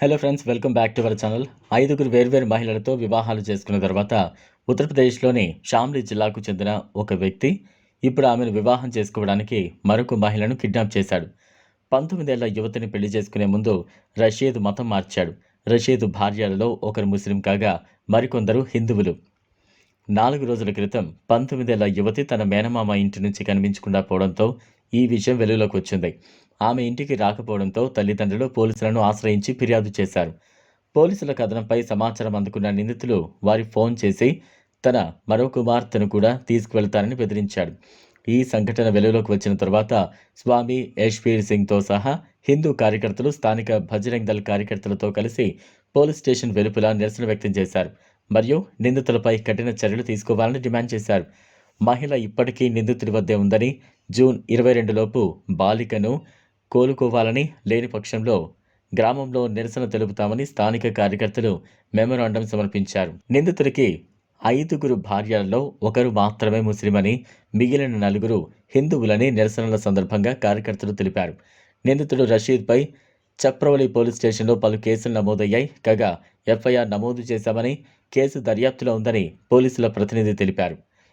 Hello friends welcome back to our channel ఐదుగురు వేర్వేరు మహిళలతో వివాహాలు చేసుకున్న తర్వాత ఉత్తరప్రదేశ్లోని షామ్లీ జిల్లాకు చెందిన ఒక వ్యక్తి ఇప్పుడు ఆమెను వివాహం చేసుకోవడానికి మరొక మహిళను కిడ్నాప్ చేశాడు. పంతొమ్మిదేళ్ళ యువతిని పెళ్ళి చేసుకునే ముందు రషీద్ మతం మార్చాడు. రషీద్ భార్యలలో ఒకరు ముస్లిం కాగా మరికొందరు హిందువులు. నాలుగు రోజుల క్రితం పంతొమ్మిదేళ్ళ యువతి తన మేనమామ ఇంటి నుంచి కనిపించకుండా పోవడంతో ఈ విషయం వెలుగులోకి వచ్చింది. ఆమె ఇంటికి రాకపోవడంతో తల్లిదండ్రులు పోలీసులను ఆశ్రయించి ఫిర్యాదు చేశారు. పోలీసుల కథనంపై సమాచారం అందుకున్న నిందితులు వారి ఫోన్ చేసి తన మరో కుమార్తెను కూడా తీసుకువెళ్తారని బెదిరించాడు ఈ సంఘటన వెలుగులోకి వచ్చిన తర్వాత స్వామి యశ్వీర్ సింగ్తో సహా హిందూ కార్యకర్తలు స్థానిక భజరంగ్ దళ్ కార్యకర్తలతో కలిసి పోలీస్ స్టేషన్ వెలుపుల నిరసన వ్యక్తం చేశారు. మరియు నిందితులపై కఠిన చర్యలు తీసుకోవాలని డిమాండ్ చేశారు. మహిళ ఇప్పటికీ నిందితుడి వద్దే ఉందని జూన్ ఇరవై రెండులోపు బాలికను కోలుకోవాలని లేని పక్షంలో గ్రామంలో నిరసన తెలుపుతామని స్థానిక కార్యకర్తలు మెమోరాండం సమర్పించారు. నిందితుడికి ఐదుగురు భార్యలలో ఒకరు మాత్రమే ముస్లిమని మిగిలిన నలుగురు హిందువులని నిరసనల సందర్భంగా కార్యకర్తలు తెలిపారు. నిందితుడు రషీద్పై చప్రవలి పోలీస్ స్టేషన్లో పలు కేసులు నమోదయ్యాయి. కాగా ఎఫ్ఐఆర్ నమోదు చేశామని కేసు దర్యాప్తులో ఉందని పోలీసుల ప్రతినిధి తెలిపారు.